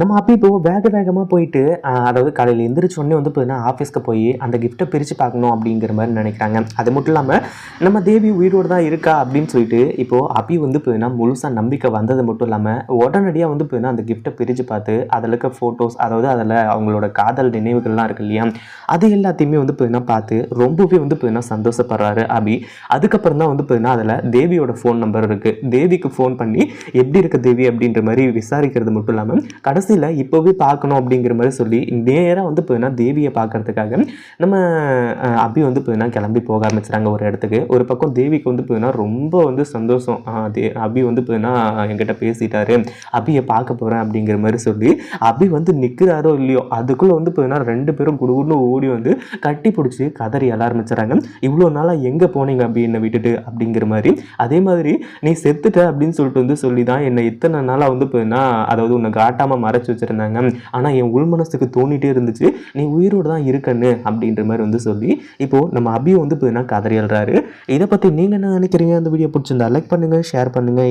நம்ம அப்பி இப்போ வேக வேகமாக போயிட்டு அதாவது காலையில் எந்திரிச்சோடனே வந்து பார்த்தீங்கன்னா ஆஃபீஸ்க்கு போய் அந்த கிஃப்ட்டை பிரித்து பார்க்கணும் அப்படிங்கிற மாதிரி நினைக்கிறாங்க. அது மட்டும் இல்லாமல் நம்ம தேவி உயிரோடு தான் இருக்கா அப்படின்னு சொல்லிட்டு இப்போது அபி வந்து பார்த்தீங்கன்னா முழுசாக நம்பிக்கை வந்தது மட்டும் இல்லாமல் உடனடியாக வந்து பார்த்தீங்கன்னா அந்த கிஃப்ட்டை பிரித்து பார்த்து அதில் இருக்க ஃபோட்டோஸ் அதாவது அதில் அவங்களோட காதல் நினைவுகள்லாம் இருக்கு இல்லையா அது எல்லாத்தையுமே வந்து பார்த்தீங்கன்னா பார்த்து ரொம்பவே வந்து பார்த்தீங்கன்னா சந்தோஷப்படுறாரு அபி. அதுக்கப்புறம் தான் வந்து பார்த்தீங்கன்னா அதில் தேவியோட ஃபோன் நம்பர் இருக்குது தேவிக்கு ஃபோன் பண்ணி எப்படி இருக்க தேவி? அப்படின்ற மாதிரி விசாரிக்கிறது மட்டும் இல்லாமல் கடைசி கடைசியில் இப்போவே பார்க்கணும் அப்படிங்கிற மாதிரி சொல்லி நேராக வந்து பார்த்தீங்கன்னா தேவியை பார்க்கறதுக்காக நம்ம அபி வந்து பார்த்தீங்கன்னா கிளம்பி போக ஆரம்பிச்சுறாங்க ஒரு இடத்துக்கு. ஒரு பக்கம் தேவிக்கு வந்து பார்த்தீங்கன்னா ரொம்ப வந்து சந்தோஷம். தே அபி வந்து பார்த்தீங்கன்னா என்கிட்ட பேசிட்டாரு. அபியை பார்க்க போகிறேன் அப்படிங்கிற மாதிரி சொல்லி அபி வந்து நிற்கிறாரோ இல்லையோ அதுக்குள்ளே வந்து பார்த்தீங்கன்னா ரெண்டு பேரும் குடுகுடுன்னு ஓடி வந்து கட்டி பிடிச்சி கதறி எழ ஆரம்பிச்சுறாங்க இவ்வளோ நாளாக எங்கே போனீங்க அபி என்னை விட்டுட்டு அப்படிங்கிற மாதிரி. அதே மாதிரி நீ செத்துட்ட அப்படின்னு சொல்லிட்டு வந்து சொல்லி தான் என்னை இத்தனை நாளாக வந்து பார்த்தீங்கன்னா அதாவது உன்னை காட்டாமல் மறைச்சு வச்சுருந்தாங்க. ஆனால் என் உள் மனசுக்கு தோணிட்டே இருந்துச்சு. நீ உயிரோடு தான் இருக்கன்னு அப்படின்ற மாதிரி வந்து சொல்லி இப்போது நம்ம அபியை வந்து இப்போ கதறி எழுறாரு இதை பற்றி நீங்கள் என்ன நினைக்கிறீங்க? அந்த வீடியோ பிடிச்சிருந்தா லைக் பண்ணுங்கள் ஷேர் பண்ணுங்கள்